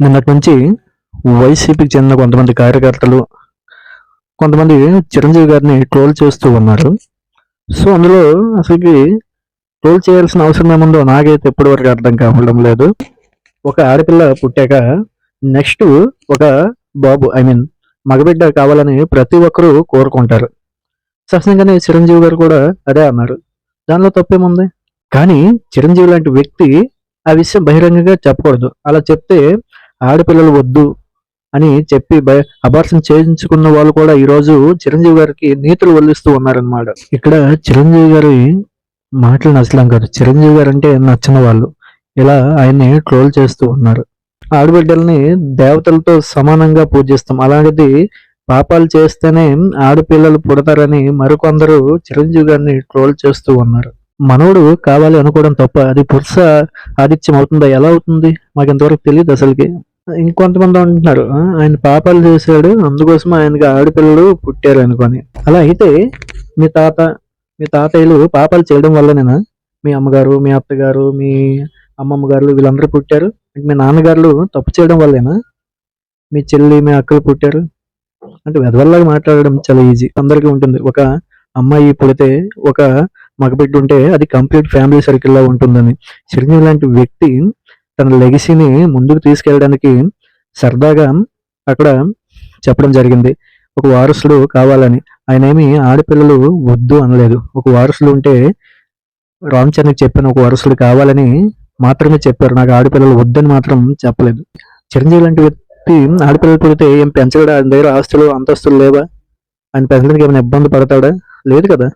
నిన్నటి నుంచి వైసీపీకి చెందిన కొంతమంది కార్యకర్తలు కొంతమంది చిరంజీవి గారిని ట్రోల్ చేస్తూ ఉన్నారు. సో అందులో అసలుకి ట్రోల్ చేయాల్సిన అవసరం ఏముందో నాకైతే ఇప్పటివరకు అర్థం కావడం లేదు. ఒక ఆడపిల్ల పుట్టాక నెక్స్ట్ ఒక బాబు ఐ మీన్ మగబిడ్డ కావాలని ప్రతి ఒక్కరూ కోరుకుంటారు. సహజంగానే చిరంజీవి గారు కూడా అదే అన్నారు. దానిలో తప్పేముంది? కానీ చిరంజీవి లాంటి వ్యక్తి ఆ విషయం బహిరంగంగా చెప్పకూడదు. అలా చెప్తే ఆడపిల్లలు వద్దు అని చెప్పి అబార్షన్ చేయించుకున్న వాళ్ళు కూడా ఈ రోజు చిరంజీవి గారికి నీతులు వల్లిస్తూ ఉన్నారనమాట ఇక్కడ చిరంజీవి గారి మాటలు నచ్చలేం కాదు. చిరంజీవి గారు అంటే నచ్చిన వాళ్ళు. ఇలా ఆయన్ని ట్రోల్ చేస్తూ ఉన్నారు. ఆడబిడ్డల్ని దేవతలతో సమానంగా పూజిస్తాం. అలాంటిది పాపాలు చేస్తేనే ఆడపిల్లలు పుడతారని మరికొందరు చిరంజీవి గారిని ట్రోల్ చేస్తూ ఉన్నారు. మనవుడు కావాలి అనుకోవడం తప్ప అది పురుష ఆదిత్యం అవుతుందా? ఎలా అవుతుంది? మాకు ఇంతవరకు తెలియదు అసలుకి. ఇంకొంతమంది అంటున్నారు ఆయన పాపాలు చేశాడు. అందుకోసం ఆయనకి ఆడపిల్లలు పుట్టారు అనుకొని. అలా అయితే మీ తాత మీ తాతయ్యలు పాపాలు చేయడం వల్లనేనా? మీ అమ్మగారు మీ అత్తగారు మీ అమ్మమ్మ గారు వీళ్ళందరూ పుట్టారు. మీ నాన్నగారు తప్పు చేయడం వల్లేనా? మీ చెల్లి మీ అక్కలు పుట్టారు. అంటే వెదవల్లాగా మాట్లాడడం చాలా ఈజీ అందరికీ ఉంటుంది. ఒక అమ్మాయి పుడితే ఒక మగబిడ్డ ఉంటే అది కంప్లీట్ ఫ్యామిలీ సర్కిల్లా ఉంటుందని. చిరంజీవి లాంటి వ్యక్తి తన లెగసీని ముందుకు తీసుకెళ్ళడానికి సరదాగా అక్కడ చెప్పడం జరిగింది. ఒక వారసుడు కావాలని. ఆయన ఏమి ఆడపిల్లలు వద్దు అనలేదు. ఒక వారసుడు ఉంటే రామ్ చరణ్కి చెప్పిన ఒక వారసుడు కావాలని మాత్రమే చెప్పారు. నాకు ఆడపిల్లలు వద్దని మాత్రం చెప్పలేదు. చిరంజీవి లాంటి వ్యక్తి ఆడపిల్లలు పుడితే ఏం పెంచడా? ఆయన దగ్గర ఆస్తులు అంతస్తులు లేవా? ఆయన పెంచడానికి ఏమైనా ఇబ్బంది పడతాడా? లేదు కదా?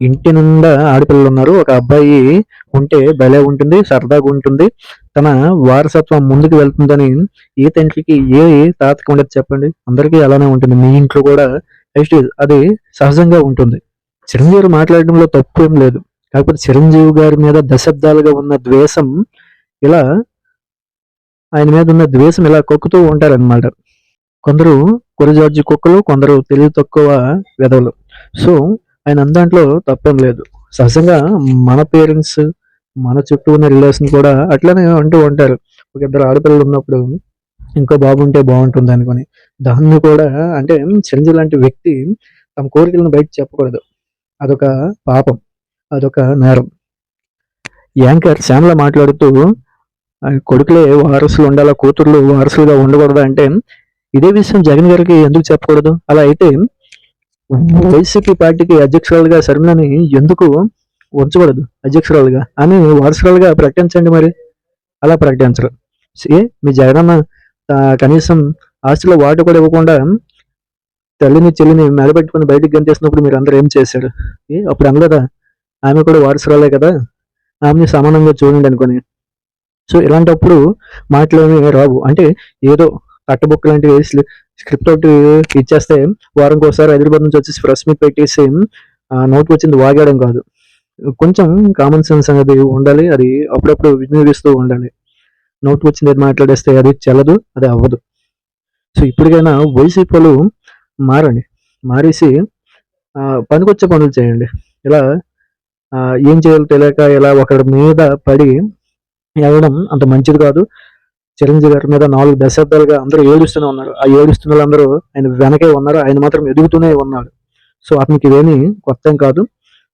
ఇంటి నిండా ఆడపిల్లలు ఉన్నారు ఒక అబ్బాయి ఉంటే భలే ఉంటుంది సరదాగా ఉంటుంది. తన వారసత్వం ముందుకు వెళ్తుందని ఏ తండ్రికి ఏ తాతకి ఉండదు చెప్పండి? అందరికీ అలానే ఉంటుంది. మీ ఇంట్లో కూడా నెక్స్ట్ అది సహజంగా ఉంటుంది. చిరంజీవి మాట్లాడడంలో తప్పు ఏం లేదు. కాకపోతే చిరంజీవి గారి మీద దశాబ్దాలుగా ఉన్న ద్వేషం ఇలా ఆయన మీద ఉన్న ద్వేషం ఇలా కొక్కుతూ ఉంటారన్నమాట. కొందరు కొరిజార్జి కుక్కలు కొందరు తెలివి తక్కువ వెధవలు. సో ఆయన అందాంట్లో తప్పేం లేదు. సహజంగా మన పేరెంట్స్ మన చుట్టూ ఉన్న రిలేషన్ కూడా అట్లనే అంటూ ఉంటారు. ఒక ఇద్దరు ఆడపిల్లలు ఉన్నప్పుడు ఇంకో బాబు ఉంటే బాగుంటుంది అనుకుని. దాన్ని కూడా అంటే చిరంజీవి లాంటి వ్యక్తి తమ కోరికలను బయట చెప్పకూడదు. అదొక పాపం. అదొక నేరం. యాంకర్ శ్యామల మాట్లాడుతూ కొడుకులే వారసులు ఉండాలా? కూతుర్లు వారసులుగా ఉండకూడదా? అంటే ఇదే విషయం జగన్ గారికి ఎందుకు చెప్పకూడదు? అలా అయితే వైసీపీ పార్టీకి అధ్యక్షురాలుగా శర్మలని ఎందుకు ఉంచకూడదు? అధ్యక్షురాలుగా? అని వారసురాలుగా ప్రకటించండి మరి. అలా ప్రకటించరు. ఏ? మీ జగనన్న కనీసం ఆస్తిలో వాటు కూడా ఇవ్వకుండా తల్లిని చెల్లిని మెడబెట్టుకుని బయటకు గంతేసినప్పుడు మీరు అందరూ ఏం చేశారు? ఏ? అప్పుడు అనలేదా? ఆమె కూడా వారసురాలే కదా. ఆమెని సమానంగా చూడండి అనుకొని. సో ఇలాంటప్పుడు మాటలు రావు. అంటే ఏదో కట్టబుక్క లాంటివి వేసి స్క్రిప్ట్ ఒకటి ఇచ్చేస్తే వారం ఒకసారి హైదరాబాద్ నుంచి వచ్చేసి ప్రెస్ మీట్ పెట్టేసి నోట్ వచ్చింది వాగాడం కాదు. కొంచెం కామన్ సెన్స్ అనేది ఉండాలి అది అప్పుడప్పుడు వినియోగిస్తూ ఉండాలి. నోట్ వచ్చింది మాట్లాడేస్తే అది చెల్లదు అది అవ్వదు. సో ఇప్పటికైనా వైసీపీలు మారండి. మారేసి పనికొచ్చే పనులు చేయండి. ఇలా ఏం చేయాలో తెలియక ఇలా ఒకరి మీద పడి వెళ్ళడం అంత మంచిది కాదు. చిరంజీవి గారి మీద నాలుగు దశాబ్దాలుగా అందరూ ఏడుస్తూనే ఉన్నారు. ఆ ఏడుస్తున్న వాళ్ళందరూ ఆయన వెనకే ఉన్నారు. ఆయన మాత్రం ఎదుగుతూనే ఉన్నాడు సో అతనికి ఇవేమి కొత్త కాదు.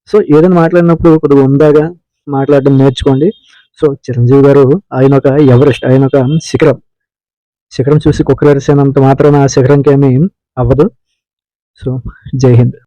సో ఏదైనా మాట్లాడినప్పుడు కొద్దిగా ఉందాగా మాట్లాడడం నేర్చుకోండి. సో చిరంజీవి గారు ఆయన ఒక ఎవరెస్ట్ ఆయన ఒక శిఖరం. శిఖరం చూసి కుక్కరేసేనంత మాత్రాన ఆ శిఖరంకేమీ అవ్వదు. సో జై హింద్.